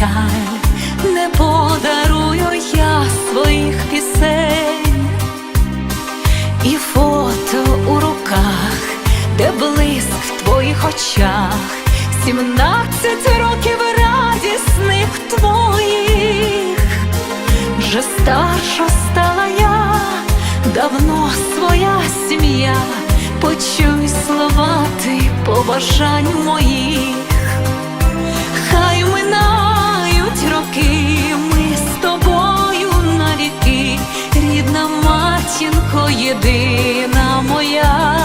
печаль, не подарую я своїх пісень. І фото у руках, де блиск в твоїх очах, сімнадцять років радісних твоїх, вже старша стала я, давно своя сім'я, почуй слова ти побажань моїх. Хай минають роки, ми з тобою навіки, рідна матінко єдина моя,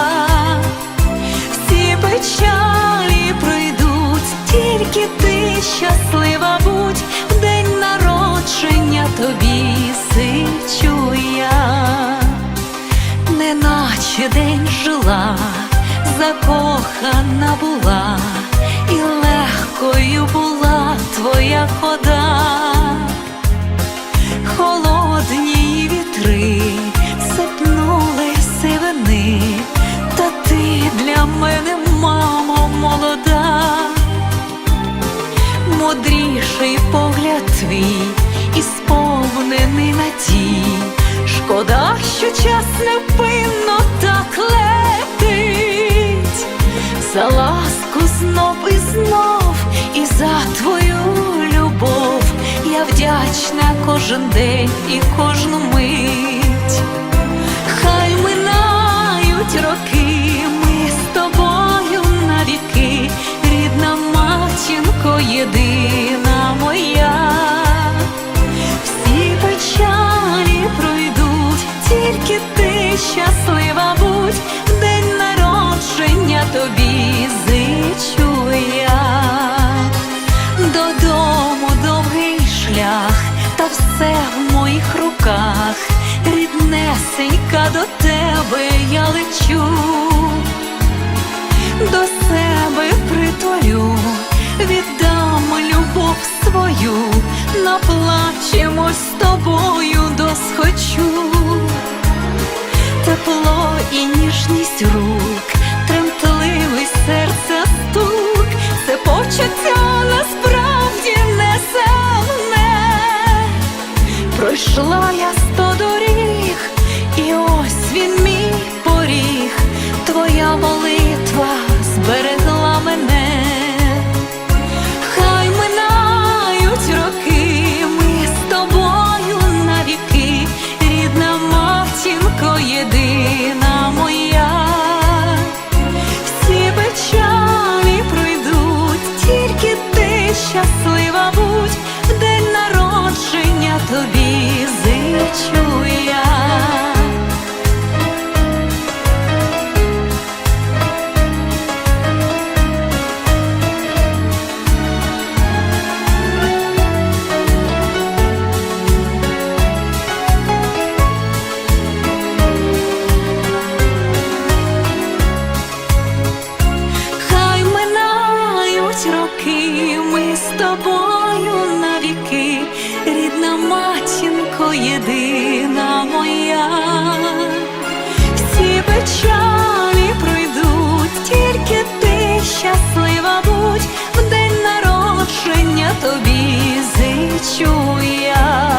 всі печалі пройдуть, тільки ти щаслива будь, в день народження тобі сичу я. Неначе день жила, закохана була, і легкою була твоя хода, твій і сповнений надій. Шкода, що час невпинно так летить, за ласку знов і знов, і за твою любов я вдячна кожен день і кожну мить. Хай минають роки, ми з тобою навіки, рідна матінко єдина тобі зичу я. Додому довгий шлях, та все в моїх руках, ріднесенька до тебе я лечу, до себе притулю, віддам любов свою, наплачемось з тобою досхочу. Тепло і ніжність рук, матінко єдина моя, всі печалі пройдуть, тільки ти щаслива будь, в день народження тобі зичу я.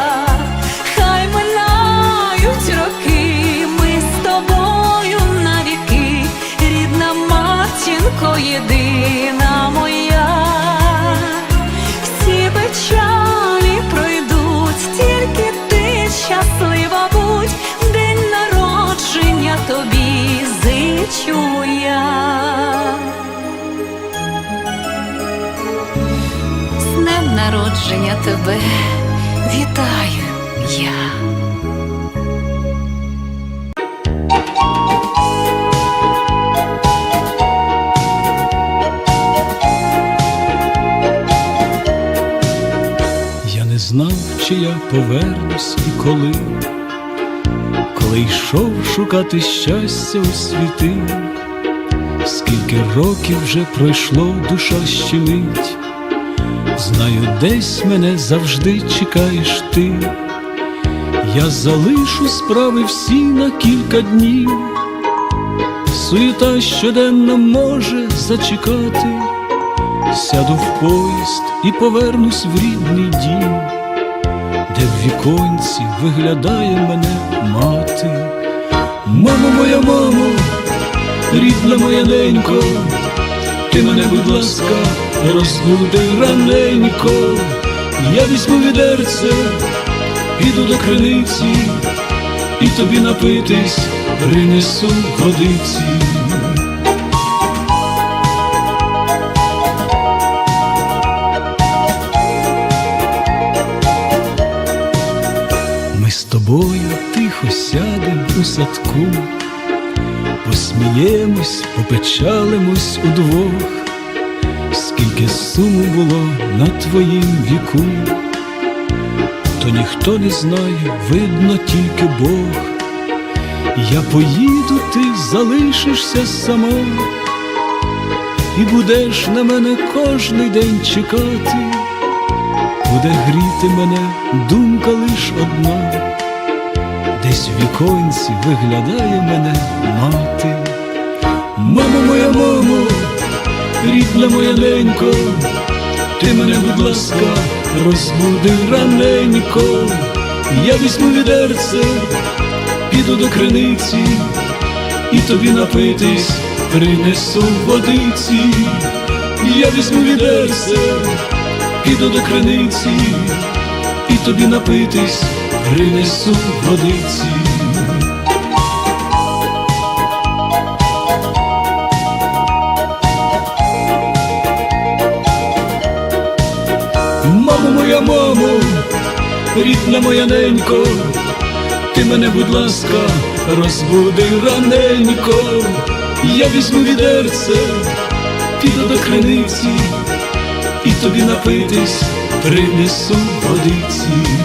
Хай минають роки, ми з тобою навіки, рідна матінко єдина народження тебе вітаю я. Я не знав, чи я повернусь і коли, коли йшов шукати щастя у світи, скільки років вже пройшло, душа щемить, Знаю, десь мене завжди чекаєш ти. Я залишу справи всі на кілька днів. Суєта щоденна може зачекати, сяду в поїзд і повернусь в рідний дім, де в віконці виглядає мене мати. Мамо моя мамо, рідна моя ненько, ти мене, будь ласка, розбуди раненько, я візьму відерце, піду до криниці і тобі напитись принесу водиці. Ми з тобою тихо сядем у садку, посміємось, попечалимось удвох, скільки суму було на твоїм віку, то ніхто не знає, видно тільки Бог. Я поїду, ти залишишся сама, і будеш на мене кожний день чекати, буде гріти мене думка лиш одна, десь в віконці виглядає мене мати. Мамо моя мамо, рідна моя ненько, ти мене, будь ласка, розбуди раненько, я візьму відерце піду до криниці і тобі напитись принесу водиці, я візьму відерце, піду до криниці і тобі напитись принесу водиці. Моя мамо, рідна моя ненько, ти мене, будь ласка, розбуди раненько, я візьму відерце, піду до криниці і тобі напитись принесу водиці.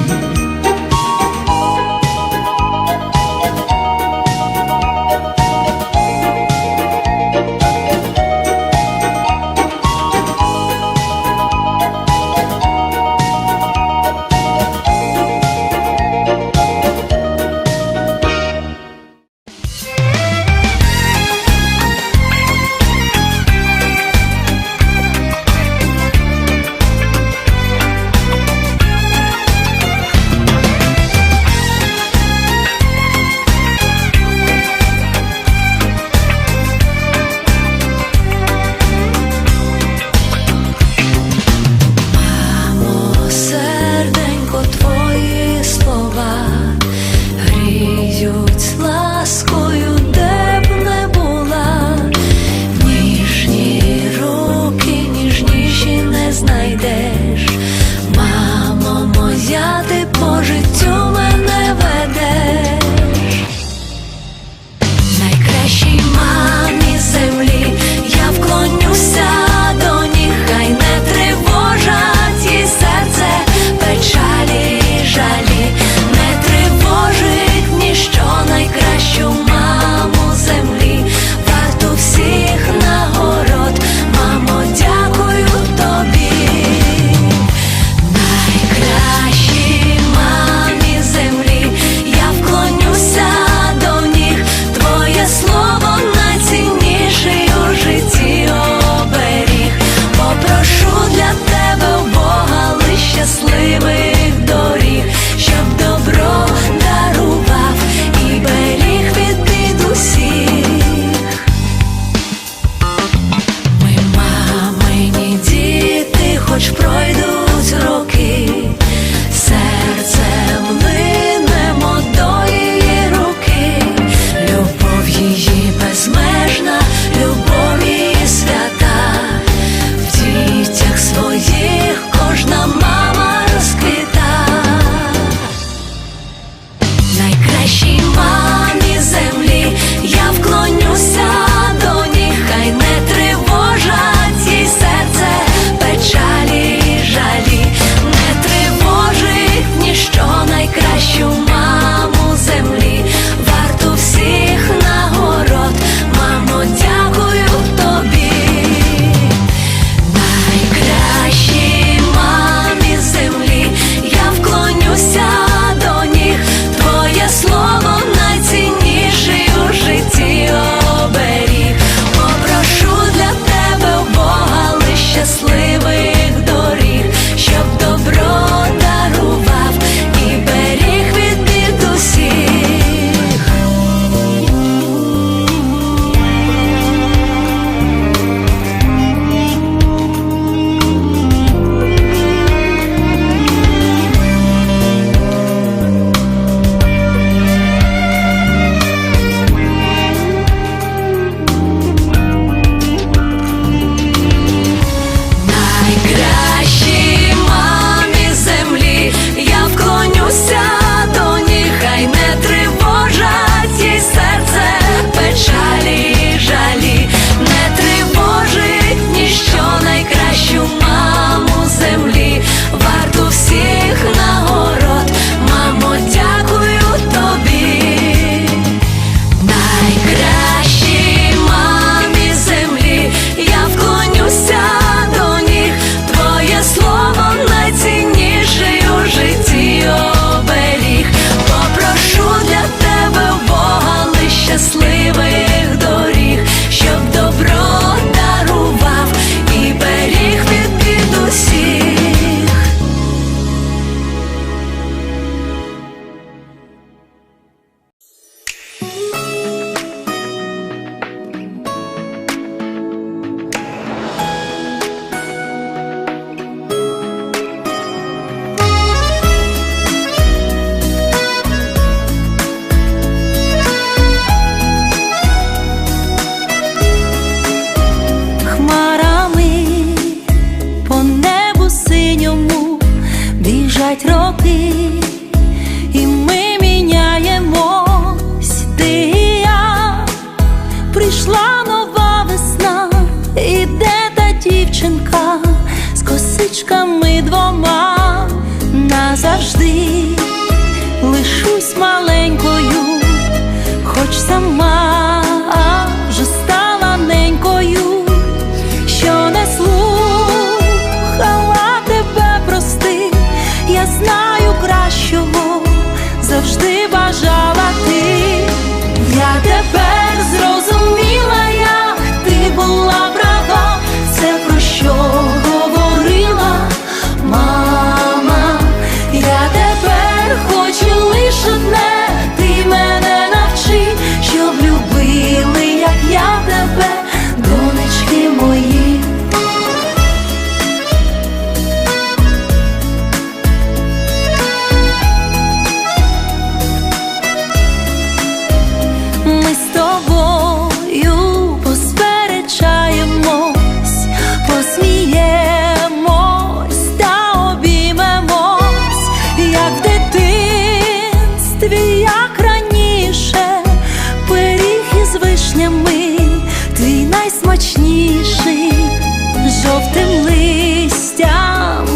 Річками двома назавжди лишусь мале. найсмачніший жовтим листям.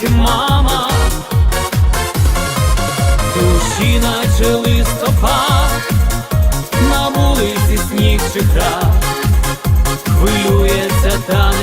ти мама, душі наче листопад, на вулиці сніг чи крах, хвилюється там.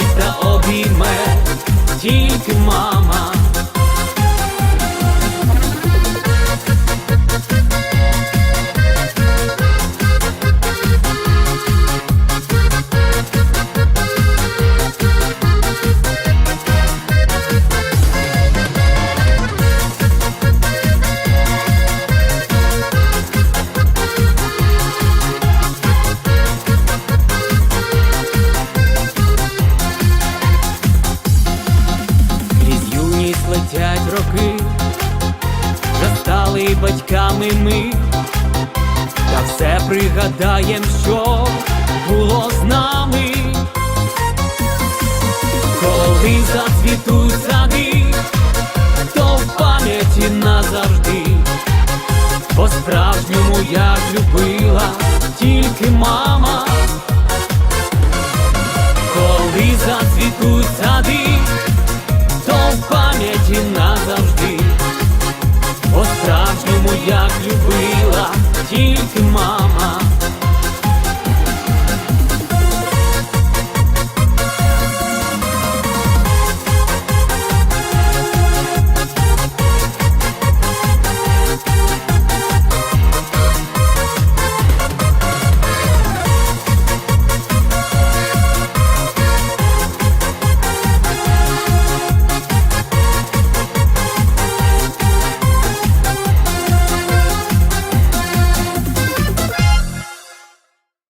Та обійме тільки мама. Батьками та все пригадаєм, що було з нами, коли зацвітуть сади, то в пам'яті назавжди, по-справжньому як любила тільки мама. Коли зацвітуть сади, як любила тільки мама.